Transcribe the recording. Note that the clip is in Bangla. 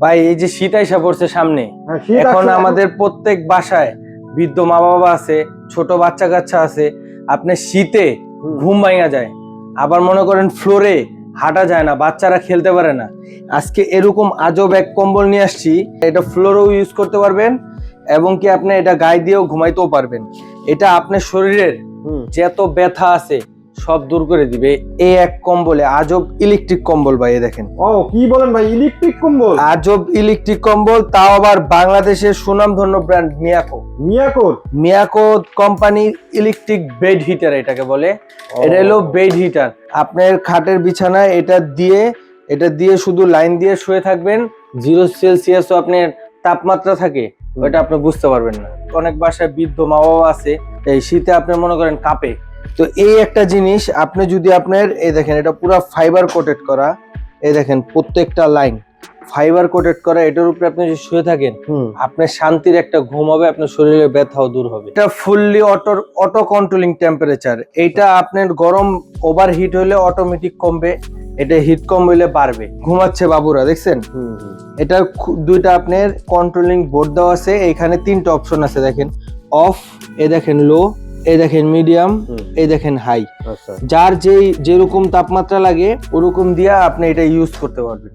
ভাই এই যে শীত আইসা পড়ছে সামনে হ্যাঁ, এখন আমাদের প্রত্যেক বাসায় বৃদ্ধ মা বাবা আছে ছোট বাচ্চা কাচ্চা আছে আপনি শীতে ঘুম ভাঙা যায়। আবার মনে করেন ফ্লোরে হাঁটা যায় না বাচ্চারা খেলতে পারে না। আজকে এরকম আজব এক কম্বল নিয়ে আসছি এটা ফ্লোরেও ইউজ করতে পারবেন এবং কি আপনি এটা গায়ে দিয়েও ঘুমাইতেও পারবেন। এটা আপনার শরীরের। যত ব্যথা আছে সব দূর করে দিবে। এই এক কম্বলে আজব ইলেকট্রিক কম্বল ভাই দেখেন। ও কি বলেন ভাই ইলেকট্রিক কম্বল? আজব ইলেকট্রিক কম্বল তাও আবার বাংলাদেশের সুনামধন্য ব্র্যান্ড মিয়াকো মিয়াকোর মিয়াকো কোম্পানির ইলেকট্রিক বেড হিটার এটাকে বলে। এটা হলো বেড হিটার আপনার খাটের বিছানায় এটা দিয়ে এটা দিয়ে শুধু লাইন দিয়ে শুয়ে থাকবেন। জিরো সেলসিয়াসও আপনার তাপমাত্রা থাকে ওটা আপনি বুঝতে পারবেন না। অনেক বাসায় বৃদ্ধ মা বাবা আছে এই শীতে আপনি মনে করেন কাঁপে। তো এই একটা জিনিস আপনি যদি আপনার এই দেখেন এটা পুরো ফাইবার কোটেড করা। এই দেখেন প্রত্যেকটা লাইন ফাইবার কোটেড করা এটার উপরে আপনি যদি শুয়ে থাকেন আপনার শান্তির একটা ঘুম হবে আপনার শরীরে ব্যথাও দূর হবে। এটা fully auto auto controlling temperature এইটা আপনার গরম ওভার হিট হলে অটোমেটিক কমবে এটা হিট কম হইলে বাড়বে। ঘুমাচ্ছে বাবুরা দেখছেন। এটা দুইটা আপনার কন্ট্রোলিং বোর্ড দেওয়া আছে এখানে তিনটা অপশন আছে দেখেন। অফ এ দেখেন লো এই দেখেন মিডিয়াম এই দেখেন হাই আচ্ছা। যার যেই যেরকম তাপমাত্রা লাগে ওরকম দিয়া আপনি এটা ইউজ করতে পারবেন।